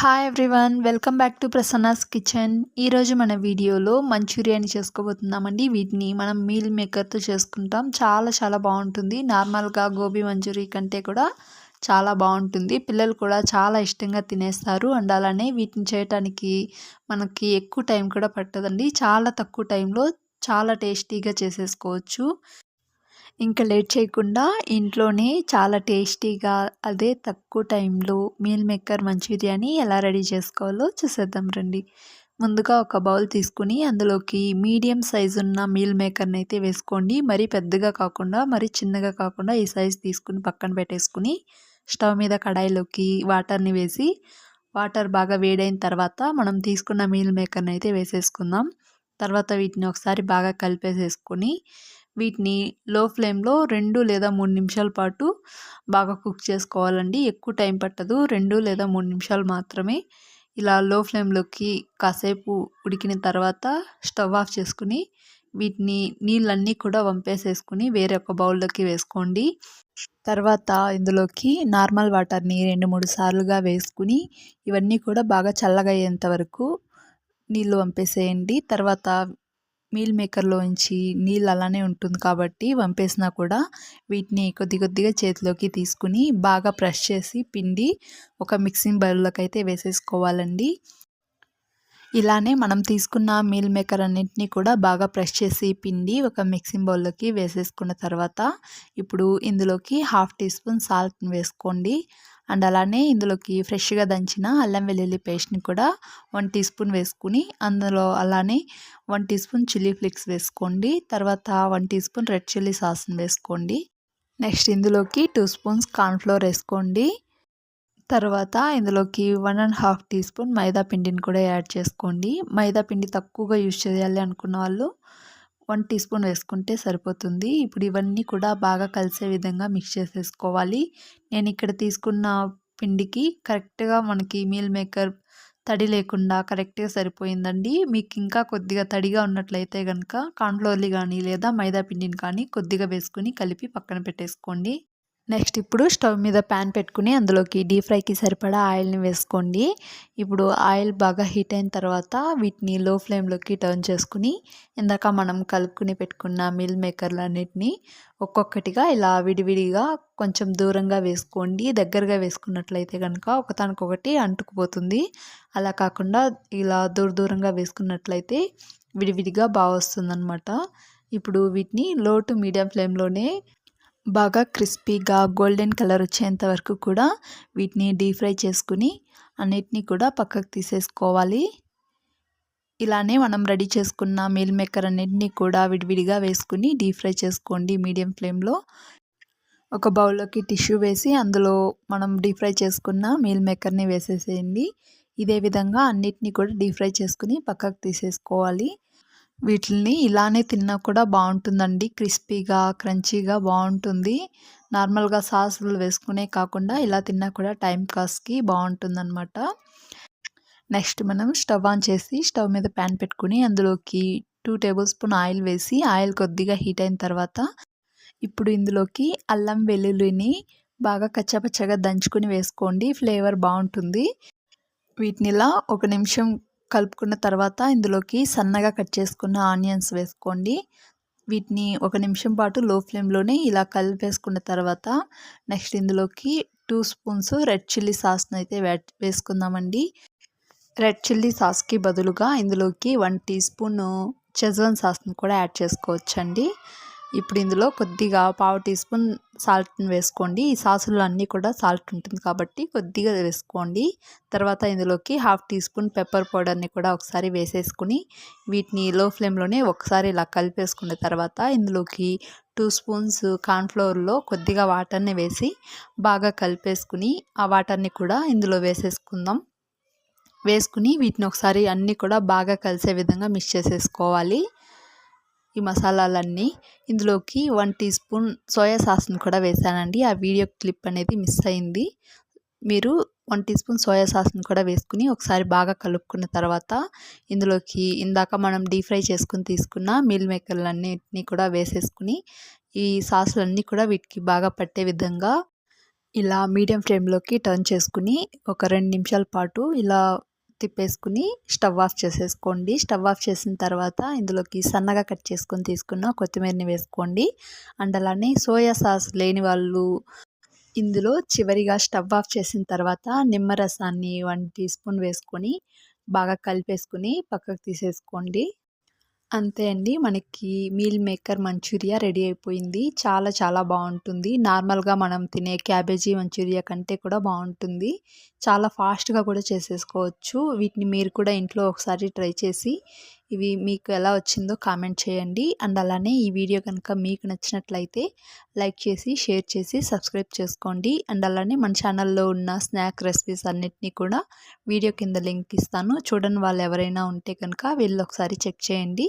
Hi everyone welcome back to Prasanna's kitchen ఈరోజు మన వీడియోలో మంచూరియాని చేసుకోబోతున్నామండి. వీటిని మనం మీల్ మేకర్తో చేసుకుంటాం. చాలా చాలా బాగుంటుంది. నార్మల్గా గోబీ మంచూరి కంటే కూడా చాలా బాగుంటుంది. పిల్లలు కూడా చాలా ఇష్టంగా తినేస్తారు. అండ్ అలానే వీటిని చేయటానికి మనకి ఎక్కువ టైం కూడా పట్టదండి. చాలా తక్కువ టైంలో చాలా టేస్టీగా చేసేసుకోవచ్చు. ఇంకా లేట్ చేయకుండా ఇంట్లోనే చాలా టేస్టీగా అదే తక్కువ టైంలో మీల్ మేకర్ మంచూరియాని ఎలా రెడీ చేసుకోవాలో చూసేద్దాం రండి. ముందుగా ఒక బౌల్ తీసుకుని అందులోకి మీడియం సైజు ఉన్న మీల్ మేకర్ని అయితే వేసుకోండి. మరీ పెద్దగా కాకుండా మరీ చిన్నగా కాకుండా ఈ సైజ్ తీసుకుని పక్కన పెట్టేసుకుని స్టవ్ మీద కడాయిలోకి వాటర్ని వేసి వాటర్ బాగా వేడైన తర్వాత మనం తీసుకున్న మీల్ మేకర్ని అయితే వేసేసుకుందాం. తర్వాత వీటిని ఒకసారి బాగా కలిపేసేసుకొని వీటిని లో ఫ్లేమ్లో రెండు లేదా మూడు నిమిషాల పాటు బాగా కుక్ చేసుకోవాలండి. ఎక్కువ టైం పట్టదు. రెండు లేదా మూడు నిమిషాలు మాత్రమే ఇలా లో ఫ్లేమ్లోకి కాసేపు ఉడికిన తర్వాత స్టవ్ ఆఫ్ చేసుకుని వీటిని నీళ్ళన్నీ కూడా వంపేసేసుకుని వేరే ఒక బౌల్లోకి వేసుకోండి. తర్వాత ఇందులోకి నార్మల్ వాటర్ని రెండు మూడు సార్లుగా వేసుకుని ఇవన్నీ కూడా బాగా చల్లగా అయ్యేంత వరకు నీళ్ళు వంపేసేయండి. తర్వాత మీల్ మేకర్లోంచి నీళ్ళు అలానే ఉంటుంది కాబట్టి వంపేసినా కూడా వీటిని కొద్ది కొద్దిగా చేతిలోకి తీసుకుని బాగా ప్రెష్ చేసి పిండి ఒక మిక్సింగ్ బౌల్లోకి అయితే వేసేసుకోవాలండి. ఇలానే మనం తీసుకున్న మీల్ మేకర్ అన్నింటినీ కూడా బాగా ప్రెష్ చేసి పిండి ఒక మిక్సింగ్ బౌల్లోకి వేసేసుకున్న తర్వాత ఇప్పుడు ఇందులోకి హాఫ్ టీ స్పూన్ సాల్ట్ని వేసుకోండి. అండ్ అలానే ఇందులోకి ఫ్రెష్గా దంచిన అల్లం వెల్లుల్లి పేస్ట్ని కూడా వన్ టీ స్పూన్ వేసుకుని అందులో అలానే one teaspoon chilli flakes వేసుకోండి. తర్వాత one teaspoon red chilli సాస్ని వేసుకోండి. నెక్స్ట్ ఇందులోకి టూ స్పూన్స్ కార్న్ఫ్లోర్ వేసుకోండి. తర్వాత ఇందులోకి one and half teaspoon maida పిండిని కూడా యాడ్ చేసుకోండి. మైదా పిండి తక్కువగా యూజ్ చేయాలి అనుకున్న వాళ్ళు వన్ టీ స్పూన్ వేసుకుంటే సరిపోతుంది. ఇప్పుడు ఇవన్నీ కూడా బాగా కలిసే విధంగా మిక్స్ చేసేసుకోవాలి. నేను ఇక్కడ తీసుకున్న పిండికి కరెక్ట్గా మనకి మీల్ మేకర్ తడి లేకుండా కరెక్ట్గా సరిపోయిందండి. మీకు ఇంకా కొద్దిగా తడిగా ఉన్నట్లయితే కనుక కాన్ఫ్లోర్లీ కానీ లేదా మైదా పిండిని కానీ కొద్దిగా వేసుకుని కలిపి పక్కన పెట్టేసుకోండి. నెక్స్ట్ ఇప్పుడు స్టవ్ మీద ప్యాన్ పెట్టుకుని అందులోకి డీప్ ఫ్రైకి సరిపడా ఆయిల్ని వేసుకోండి. ఇప్పుడు ఆయిల్ బాగా హీట్ అయిన తర్వాత వీటిని లో ఫ్లేమ్లోకి టర్న్ చేసుకుని ఇందాక మనం కలుపుకుని పెట్టుకున్న మిల్ మేకర్లు అన్నిటినీ ఒక్కొక్కటిగా ఇలా విడివిడిగా కొంచెం దూరంగా వేసుకోండి. దగ్గరగా వేసుకున్నట్లయితే కనుక ఒకదానికొకటి అంటుకుపోతుంది. అలా కాకుండా ఇలా దూర దూరంగా వేసుకున్నట్లయితే విడివిడిగా బాగా వస్తుందన్నమాట. ఇప్పుడు వీటిని లో టు మీడియం ఫ్లేమ్లోనే బాగా క్రిస్పీగా గోల్డెన్ కలర్ వచ్చేంత వరకు కూడా వీటిని డీప్ ఫ్రై చేసుకుని అన్నిటినీ కూడా పక్కకు తీసేసుకోవాలి. ఇలానే మనం రెడీ చేసుకున్న మీల్ మేకర్ అన్నిటినీ కూడా విడివిడిగా వేసుకుని డీప్ ఫ్రై చేసుకోండి మీడియం ఫ్లేమ్లో. ఒక బౌల్లోకి టిష్యూ వేసి అందులో మనం డీప్ ఫ్రై చేసుకున్న మీల్ మేకర్ని వేసేసేయండి. ఇదే విధంగా అన్నిటినీ కూడా డీప్ ఫ్రై చేసుకుని పక్కకు తీసేసుకోవాలి. వీటిని ఇలానే తిన్నా కూడా బాగుంటుందండి క్రిస్పీగా క్రంచీగా బాగుంటుంది నార్మల్గా సాసులు వేసుకునే కాకుండా ఇలా తిన్నా కూడా టైం కాస్కి బాగుంటుందన్నమాట నెక్స్ట్ మనం స్టవ్ ఆన్ చేసి స్టవ్ మీద ప్యాన్ పెట్టుకుని అందులోకి టూ టేబుల్ స్పూన్ ఆయిల్ వేసి ఆయిల్ కొద్దిగా హీట్ అయిన తర్వాత ఇప్పుడు ఇందులోకి అల్లం వెల్లుల్లిని బాగా కచ్చపచ్చగా దంచుకుని వేసుకోండి. ఫ్లేవర్ బాగుంటుంది వీటిని ఇలా ఒక నిమిషం కలుపుకున్న తర్వాత ఇందులోకి సన్నగా కట్ చేసుకున్న ఆనియన్స్ వేసుకోండి. వీటిని ఒక నిమిషం పాటు లో ఫ్లేమ్లోనే ఇలా కలిపేసుకున్న తర్వాత నెక్స్ట్ ఇందులోకి టూ స్పూన్స్ రెడ్ చిల్లీ సాస్ని అయితే వేసుకుందామండి. రెడ్ చిల్లీ సాస్కి బదులుగా ఇందులోకి వన్ టీ స్పూన్ చెజ్వన్ సాస్ని కూడా యాడ్ చేసుకోవచ్చండి. ఇప్పుడు ఇందులో కొద్దిగా పావు టీ స్పూన్ సాల్ట్ని వేసుకోండి. ఈ సాసులు అన్నీ కూడా సాల్ట్ ఉంటుంది కాబట్టి కొద్దిగా వేసుకోండి. తర్వాత ఇందులోకి హాఫ్ టీ స్పూన్ పెప్పర్ పౌడర్ని కూడా ఒకసారి వేసేసుకుని వీటిని లో ఫ్లేమ్లోనే ఒకసారి ఇలా కలిపేసుకున్న తర్వాత ఇందులోకి టూ స్పూన్స్ కార్న్ఫ్లోర్లో కొద్దిగా వాటర్ని వేసి బాగా కలిపేసుకుని ఆ వాటర్ని కూడా ఇందులో వేసేసుకుందాం. వేసుకుని వీటిని ఒకసారి అన్నీ కూడా బాగా కలిసే విధంగా మిక్స్ చేసేసుకోవాలి. ఈ మసాలాలన్నీ. ఇందులోకి వన్ టీ స్పూన్ సోయా సాస్ని కూడా వేసానండి. ఆ వీడియో క్లిప్ అనేది మిస్ అయింది. మీరు వన్ టీ స్పూన్ సోయా సాస్ని కూడా వేసుకుని ఒకసారి బాగా కలుపుకున్న తర్వాత ఇందులోకి ఇందాక మనం డీప్ ఫ్రై చేసుకుని తీసుకున్న మీల్ మేకర్లన్నిటిని కూడా వేసేసుకుని ఈ సాసులన్నీ కూడా వీటికి బాగా పట్టే విధంగా ఇలా మీడియం ఫ్లేమ్లోకి టర్న్ చేసుకుని ఒక రెండు నిమిషాల పాటు ఇలా తిప్పేసుకుని స్టవ్ ఆఫ్ చేసేసుకోండి. స్టవ్ ఆఫ్ చేసిన తర్వాత ఇందులోకి సన్నగా కట్ చేసుకొని తీసుకున్న కొత్తిమీరని వేసుకోండి. అండ్ అలానే సోయా సాస్ లేని వాళ్ళు ఇందులో చివరిగా స్టవ్ ఆఫ్ చేసిన తర్వాత నిమ్మరసాన్ని వన్ టీ స్పూన్ వేసుకొని బాగా కలిపేసుకుని పక్కకు తీసేసుకోండి. అంతే అండి. మనకి మీల్ మేకర్ మంచూరియా రెడీ అయిపోయింది. చాలా చాలా బాగుంటుంది. నార్మల్గా మనం తినే క్యాబేజీ మంచూరియా కంటే కూడా బాగుంటుంది. చాలా ఫాస్ట్గా కూడా చేసేసుకోవచ్చు. వీటిని మీరు కూడా ఇంట్లో ఒకసారి ట్రై చేసి ఇవి మీకు ఎలా వచ్చిందో కామెంట్ చేయండి. అండ్ అలానే ఈ వీడియో కనుక మీకు నచ్చినట్లయితే లైక్ చేసి షేర్ చేసి సబ్స్క్రైబ్ చేసుకోండి. అండ్ అలానే మన ఛానల్లో ఉన్న స్నాక్ రెసిపీస్ అన్నిటినీ కూడా వీడియో కింద లింక్ ఇస్తాను. చూడని వాళ్ళు ఎవరైనా ఉంటే కనుక వీళ్ళు ఒకసారి చెక్ చేయండి.